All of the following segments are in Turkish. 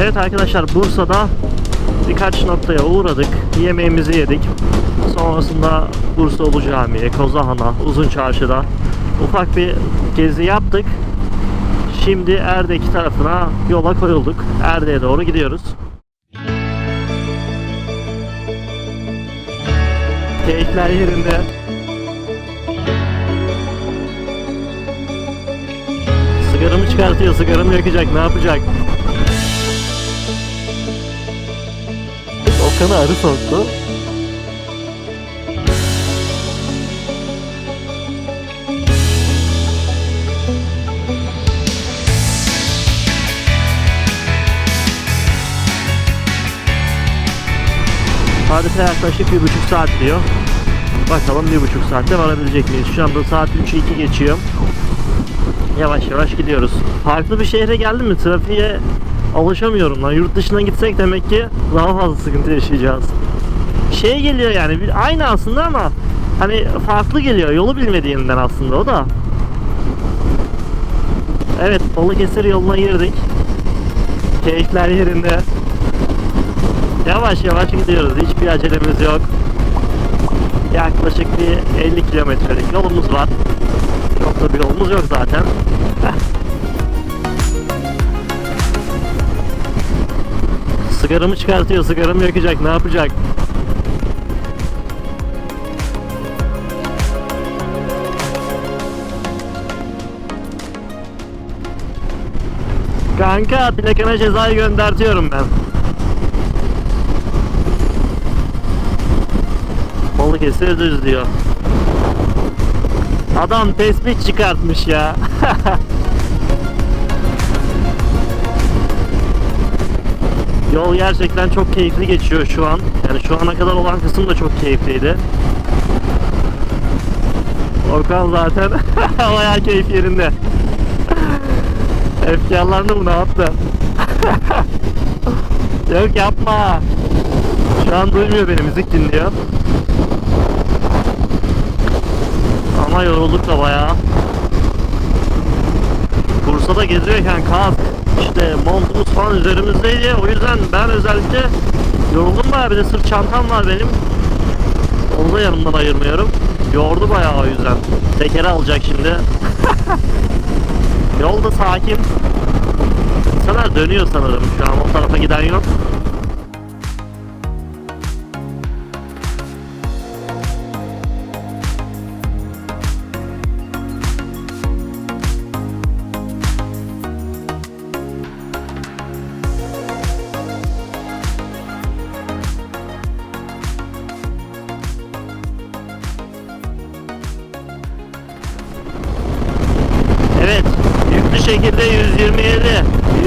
Evet arkadaşlar Bursa'da birkaç noktaya uğradık. Yemeğimizi yedik. Sonrasında Bursa Ulu Camii'ye, Kozahan'a, Uzun Çarşı'da ufak bir gezi yaptık. Şimdi Erdek tarafına yola koyulduk. Erdek'e doğru gidiyoruz. Keyifler yerinde. Sigaramı çıkartıyor, sigaramı yakacak, ne yapacak? Okan'ı arı soktu. Harita yaklaşık bir buçuk saat diyor. Bakalım bir buçuk saatte varabilecek miyiz? Şu anda saat 3'ü 2 geçiyor. Yavaş yavaş gidiyoruz. Farklı bir şehre geldim mi trafiğe alışamıyorum lan. Yurt dışına gitsek demek ki daha fazla sıkıntı yaşayacağız. Şey geliyor yani aynı aslında ama hani farklı geliyor. Yolu bilmediğinden aslında o da. Evet Balıkesir yoluna girdik. Keyifler yerinde. Yavaş yavaş gidiyoruz. Hiçbir acelemiz yok. Yaklaşık bir 50 kilometrelik yolumuz var. Çok da bir yolumuz yok zaten. Sigaramı çıkartıyor, sigaramı yakacak, ne yapacak? Kanka plakana cezayı göndertiyorum ben. Balıkesir düz diyor. Adam tespih çıkartmış ya. Yol gerçekten çok keyifli geçiyor şu an. Yani şu ana kadar olan kısım da çok keyifliydi. Okan zaten bayağı keyif yerinde. Efkarlandı mı ne yaptı? Yok yapma. Şu an duymuyor beni müzik dinliyor. Ama yorulduk da bayağı. Bursa'da geziyorken kask, işte montumuz falan üzerimizdeydi. O yüzden ben özellikle yoruldum bayağı. Bir de sırt çantam var benim. Onu da yanımdan ayırmıyorum. Yordu bayağı o yüzden. Tekeri alacak şimdi. Yolda sakin. İnsanlar dönüyor sanırım şu an. O tarafa giden yok.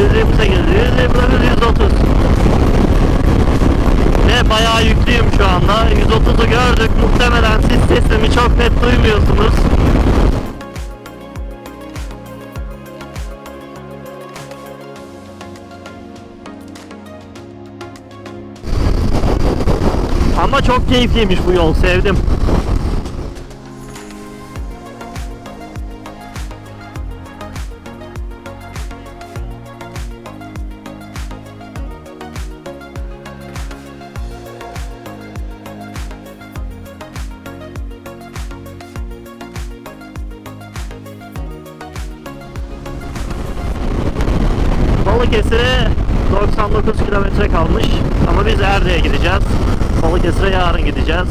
128, 129, 130. Ve bayağı yüklüyüm şu anda. 130'u gördük. Muhtemelen siz sesimi çok net duymuyorsunuz. Ama çok keyifliymiş bu yol. Sevdim. Balıkesir'e 99 kilometre kalmış ama biz Erdek'e gideceğiz. Balıkesir'e yarın gideceğiz.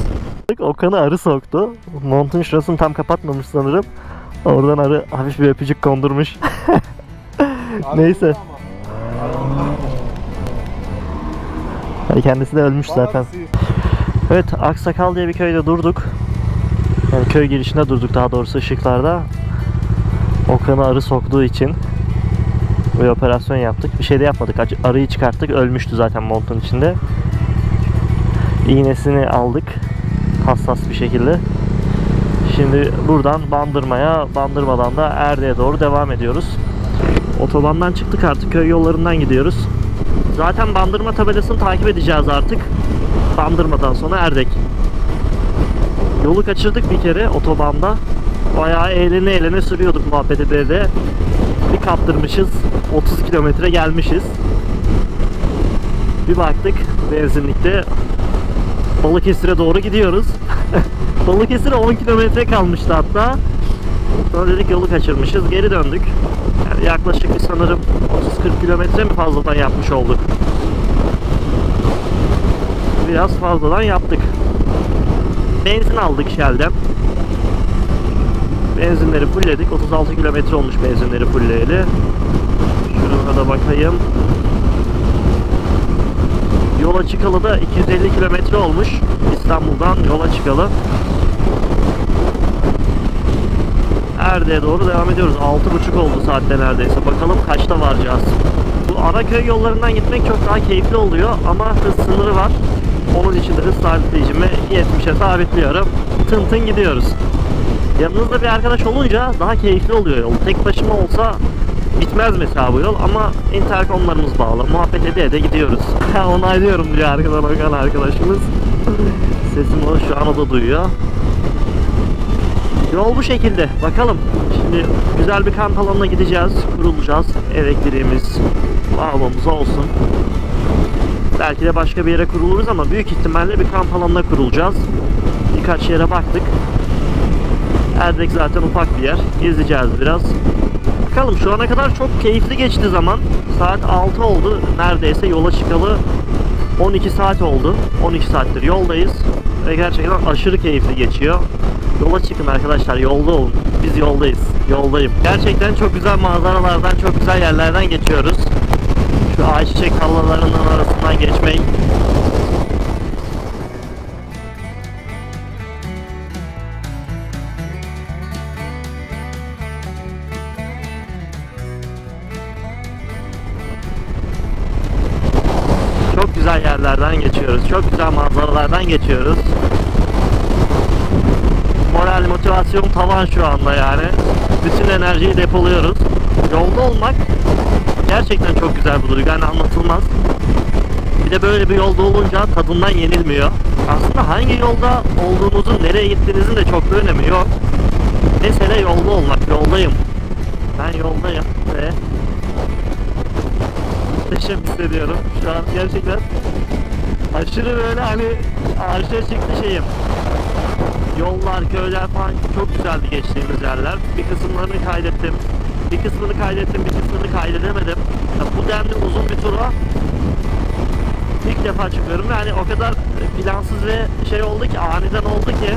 Okan'ı arı soktu. Montun şurasını tam kapatmamış sanırım. Oradan arı hafif bir öpücük kondurmuş. Neyse. Yani kendisi de ölmüş zaten. Evet Aksakal diye bir köyde durduk. Yani köy girişinde durduk daha doğrusu ışıklarda. Okan'ı arı soktuğu için bir operasyon yaptık. Bir şey de yapmadık. Arıyı çıkarttık. Ölmüştü zaten montun içinde. İğnesini aldık. Hassas bir şekilde. Şimdi buradan Bandırma'ya, Bandırma'dan da Erdek'e doğru devam ediyoruz. Otobandan çıktık artık köy yollarından gidiyoruz. Zaten Bandırma tabelasını takip edeceğiz artık. Bandırma'dan sonra Erdek. Yolu kaçırdık bir kere otobanda. Bayağı eğlene eğlene sürüyorduk muhabbet ede de. Bir kaptırmışız. 30 kilometre gelmişiz. Bir baktık benzinlikte Balıkesir'e doğru gidiyoruz. Balıkesir'e 10 kilometre kalmıştı hatta. Sonra dedik yolu kaçırmışız. Geri döndük. Yani yaklaşık bir sanırım 30-40 kilometre mi fazladan yapmış olduk. Biraz fazladan yaptık. Benzin aldık Shell'den. Benzinleri fullledik. 36 kilometre olmuş benzinleri fullleyeli. Şurada da bakayım. Yola çıkalı da 250 kilometre olmuş. İstanbul'dan yola çıkalı. Erde'ye doğru devam ediyoruz. 6.30 oldu saatte neredeyse. Bakalım kaçta varacağız. Bu Araköy yollarından gitmek çok daha keyifli oluyor ama hız sınırı var. Onun için de hız sabitleyicimi 70'e sabitliyorum. Tın tın gidiyoruz. Yanınızda bir arkadaş olunca daha keyifli oluyor yol. Tek başıma olsa bitmez mesela bu yol ama interkomlarımız bağlı. Muhabbet ede ede gidiyoruz. Onaylıyorum diyor arkadan Okan arkadaşımız. Sesim o şu an o da duyuyor. Yol bu şekilde. Bakalım. Şimdi güzel bir kamp alanına gideceğiz. Kurulacağız. Elektriğimiz, lavabomuz olsun. Belki de başka bir yere kuruluruz ama büyük ihtimalle bir kamp alanına kurulacağız. Birkaç yere baktık. Erdek zaten ufak bir yer. Gezeceğiz biraz. Bakalım şu ana kadar çok keyifli geçti zaman. Saat 6 oldu. Neredeyse yola çıkalı 12 saat oldu. 12 saattir yoldayız. Ve gerçekten aşırı keyifli geçiyor. Yola çıkın arkadaşlar yolda olun. Biz yoldayız. Yoldayım. Gerçekten çok güzel manzaralardan, çok güzel yerlerden geçiyoruz. Şu ayçiçek tarlalarının arasından geçmek güzel yerlerden geçiyoruz. Çok güzel manzaralardan geçiyoruz. Moral, motivasyon tavan şu anda yani. Bütün enerjiyi depoluyoruz. Yolda olmak gerçekten çok güzel bir duygu. Yani anlatılmaz. Bir de böyle bir yolda olunca tadından yenilmiyor. Aslında hangi yolda olduğunuzun, nereye gittiğinizin de çok bir önemi yok. Mesele yolda olmak. Yoldayım. Ben yoldayım ve muhteşem hissediyorum. Şu an gerçekten aşırı böyle hani arşa çıktı şeyim. Yollar, köyler falan çok güzeldi geçtiğimiz yerler. Bir kısımlarını kaydettim. Bir kısmını kaydettim, bir kısmını kaydedemedim. Ya bu denli uzun bir tura ilk defa çıkıyorum ve hani o kadar plansız ve şey oldu ki, aniden oldu ki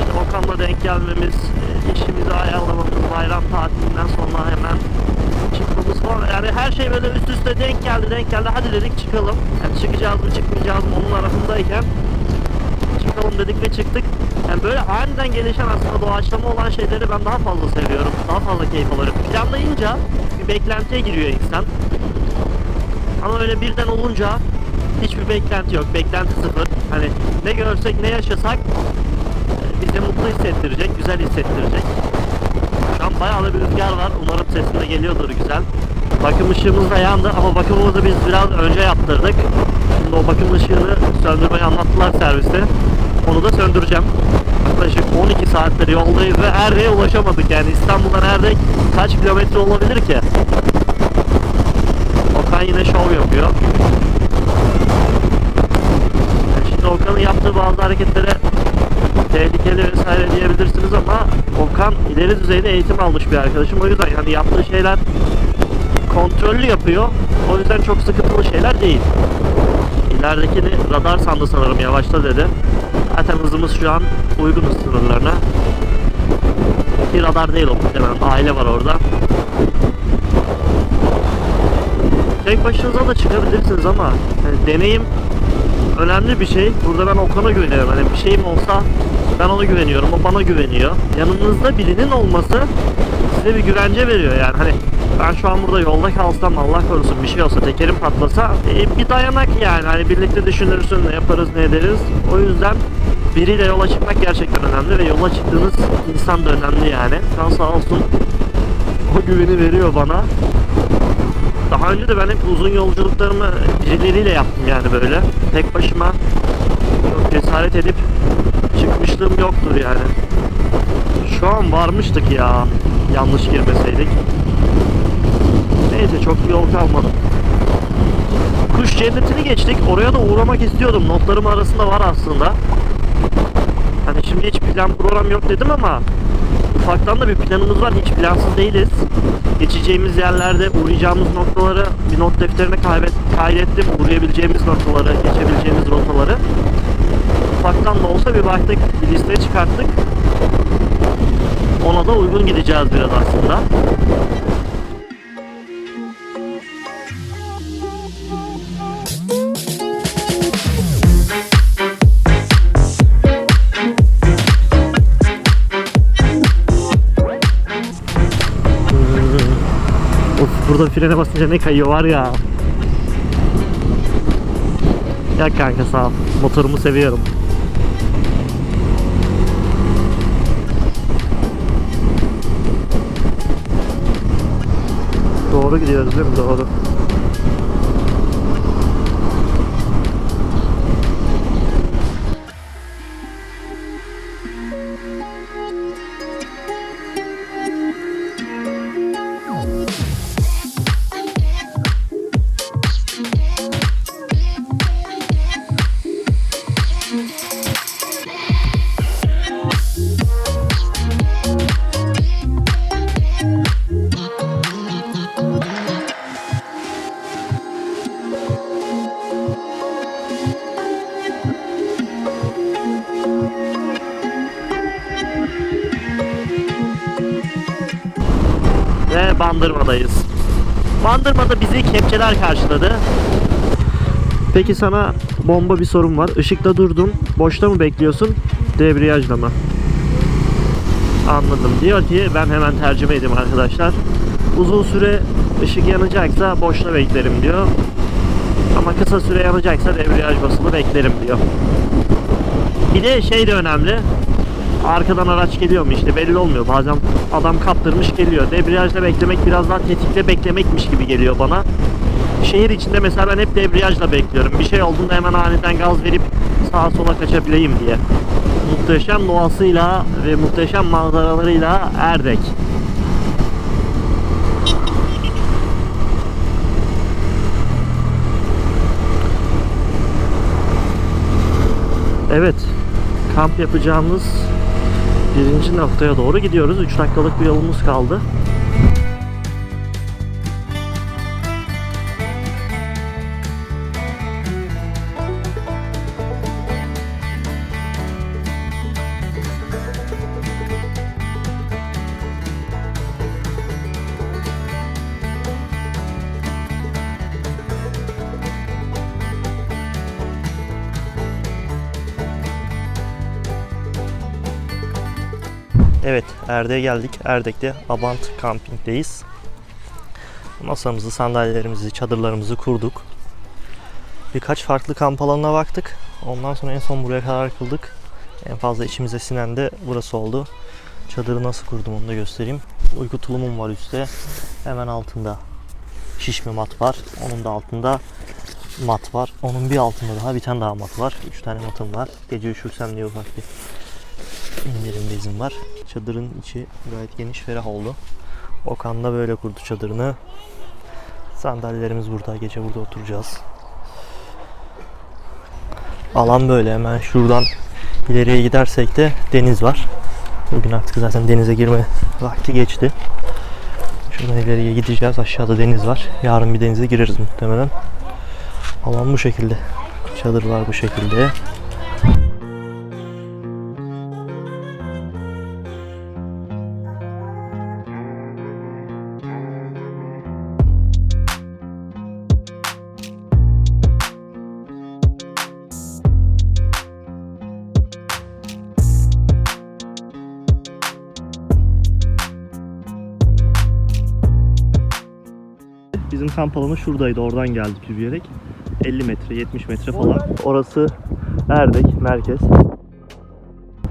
işte Okan'la denk gelmemiz, e, işimizi ayarlamamız, bayram tatilinden sonra hemen çıkmamız falan. Yani her şey böyle üst üste denk geldi, denk geldi. Hadi dedik çıkalım. Yani çıkacağız mı, çıkmayacağız mı onun arasındayken çıkalım dedik ve çıktık. Yani böyle aniden gelişen aslında doğaçlama olan şeyleri ben daha fazla seviyorum. Daha fazla keyif alıyorum. Planlayınca bir beklentiye giriyor insan. Ama öyle birden olunca hiçbir beklenti yok. Beklenti sıfır. Hani ne görsek ne yaşasak e, bizi mutlu hissettirecek, güzel hissettirecek. Bayağı da bir rüzgar var. Umarım sesim de geliyordur güzel. Bakım ışığımız da yandı ama bakımımızı biz biraz önce yaptırdık. Şimdi o bakım ışığını söndürmeyi anlattılar serviste. Onu da söndüreceğim. Yaklaşık 12 saattir yoldayız ve Erde'ye ulaşamadık. Yani İstanbul'dan Erdek kaç kilometre olabilir ki? Okan yine şov yapıyor. Yani şimdi Okan'ın yaptığı bazı hareketlere tehlikeli vesaire diyebilirsiniz ama Okan ileri düzeyde eğitim almış bir arkadaşım. O yüzden yani yaptığı şeyler kontrollü yapıyor. O yüzden çok sıkıntılı şeyler değil. İleridekini radar sandı sanırım yavaşla dedi. Zaten hızımız şu an uygun hız sınırlarına. Bir radar değil o muhtemelen. Aile var orada. Tek başınıza da çıkabilirsiniz ama yani deneyim önemli bir şey. Burada ben Okan'a güveniyorum. Hani bir şeyim olsa ben ona güveniyorum. O bana güveniyor. Yanınızda birinin olması size bir güvence veriyor yani. Hani ben şu an burada yolda kalsam Allah korusun bir şey olsa tekerim patlasa e, bir dayanak yani. Hani birlikte düşünürsün ne yaparız ne ederiz. O yüzden biriyle yola çıkmak gerçekten önemli ve yola çıktığınız insan da önemli yani. Can sağ olsun o güveni veriyor bana. Daha önce de ben hep uzun yolculuklarımı birileriyle yaptım yani böyle. Tek başıma cesaret edip çıkmışlığım yoktur yani. Şu an varmıştık ya. Yanlış girmeseydik. Neyse çok yol kalmadı. Kuş cennetini geçtik. Oraya da uğramak istiyordum. Notlarım arasında var aslında. Hani şimdi hiç plan program yok dedim ama ufaktan da bir planımız var. Hiç plansız değiliz. Geçeceğimiz yerlerde uğrayacağımız noktaları bir not defterine kaybet, kaydettim. Uğrayabileceğimiz noktaları, geçebileceğimiz rotaları. Ufaktan da olsa bir baktık, bir liste çıkarttık. Ona da uygun gideceğiz biraz aslında. Of burada frene basınca ne kayıyor var ya. Ya kanka sağ ol. Motorumu seviyorum. Doğru gidiyoruz değil mi? Doğru. Bandırma'da bizi kepçeler karşıladı. Peki sana bomba bir sorum var. Işıkta durdun. Boşta mı bekliyorsun? Debriyajla mı? Anladım. Diyor ki ben hemen tercüme edeyim arkadaşlar. Uzun süre ışık yanacaksa boşta beklerim diyor. Ama kısa süre yanacaksa debriyaj basılı beklerim diyor. Bir de şey de önemli. Arkadan araç geliyor mu işte belli olmuyor. Bazen adam kaptırmış geliyor. Debriyajla beklemek biraz daha tetikle beklemekmiş gibi geliyor bana. Şehir içinde mesela ben hep debriyajla bekliyorum. Bir şey olduğunda hemen aniden gaz verip sağa sola kaçabileyim diye. Muhteşem doğasıyla ve muhteşem manzaralarıyla Erdek. Evet, kamp yapacağımız birinci noktaya doğru gidiyoruz. 3 dakikalık bir yolumuz kaldı. Erdek'e geldik. Erdek'te Abant Camping'deyiz. Masamızı, sandalyelerimizi, çadırlarımızı kurduk. Birkaç farklı kamp alanına baktık. Ondan sonra en son buraya karar kıldık. En fazla içimize sinen de burası oldu. Çadırı nasıl kurdum onu da göstereyim. Uyku tulumum var üstte. Hemen altında şişme mat var. Onun da altında mat var. Onun bir altında daha bir tane daha mat var. Üç tane matım var. Gece üşürsem diye ufak bir indirim bezim var. Çadırın içi gayet geniş ferah oldu. Okan da böyle kurdu çadırını. Sandalyelerimiz burada. Gece burada oturacağız. Alan böyle. Hemen şuradan ileriye gidersek de deniz var. Bugün artık zaten denize girme vakti geçti. Şuradan ileriye gideceğiz. Aşağıda deniz var. Yarın bir denize gireriz muhtemelen. Alan bu şekilde. Çadır var bu şekilde. Kamp alanı şuradaydı. Oradan geldik yürüyerek. 50 metre, 70 metre falan. Orası Erdek merkez.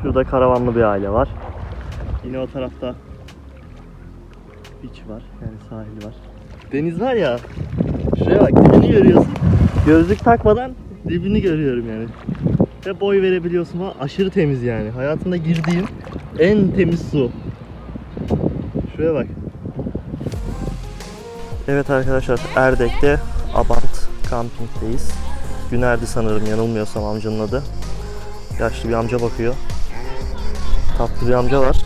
Şurada karavanlı bir aile var. Yine o tarafta beach var. Yani sahil var. Deniz var ya. Şuraya bak dibini görüyorsun. Gözlük takmadan dibini görüyorum yani. Ve boy verebiliyorsun falan. Aşırı temiz yani. Hayatımda girdiğim en temiz su. Şuraya bak. Evet arkadaşlar Erdek'te Abant Camping'deyiz. Güner'di sanırım yanılmıyorsam amcanın adı. Yaşlı bir amca bakıyor. Tatlı bir amca var.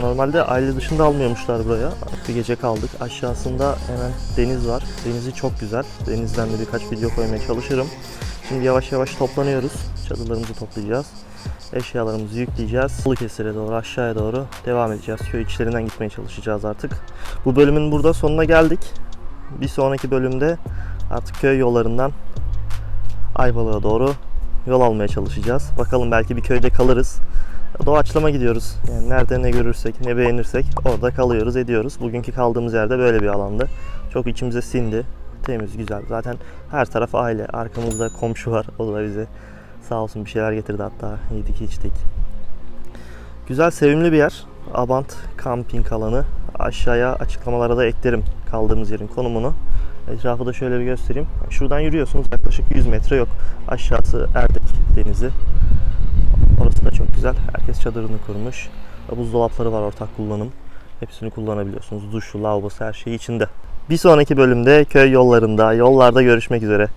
Normalde aile dışında almıyormuşlar buraya. Bir gece kaldık. Aşağısında hemen deniz var. Denizi çok güzel. Denizden de birkaç video koymaya çalışırım. Şimdi yavaş yavaş toplanıyoruz. Çadırlarımızı toplayacağız. Eşyalarımızı yükleyeceğiz. Balıkesir'e doğru aşağıya doğru devam edeceğiz. Köy içlerinden gitmeye çalışacağız artık. Bu bölümün burada sonuna geldik. Bir sonraki bölümde artık köy yollarından Ayvalık'a doğru yol almaya çalışacağız. Bakalım belki bir köyde kalırız. Doğaçlama gidiyoruz. Yani nerede ne görürsek, ne beğenirsek orada kalıyoruz, ediyoruz. Bugünkü kaldığımız yerde böyle bir alandı. Çok içimize sindi. Temiz, güzel. Zaten her taraf aile. Arkamızda komşu var. O da bize sağ olsun bir şeyler getirdi hatta. Yedik, içtik. Güzel, sevimli bir yer. Abant kamping alanı. Aşağıya açıklamalara da eklerim kaldığımız yerin konumunu. Etrafı da şöyle bir göstereyim. Şuradan yürüyorsunuz yaklaşık 100 metre yok. Aşağısı Erdek Denizi. Orası da çok güzel. Herkes çadırını kurmuş. Buzdolapları var ortak kullanım. Hepsini kullanabiliyorsunuz. Duşu, lavabosu her şey içinde. Bir sonraki bölümde köy yollarında, yollarda görüşmek üzere.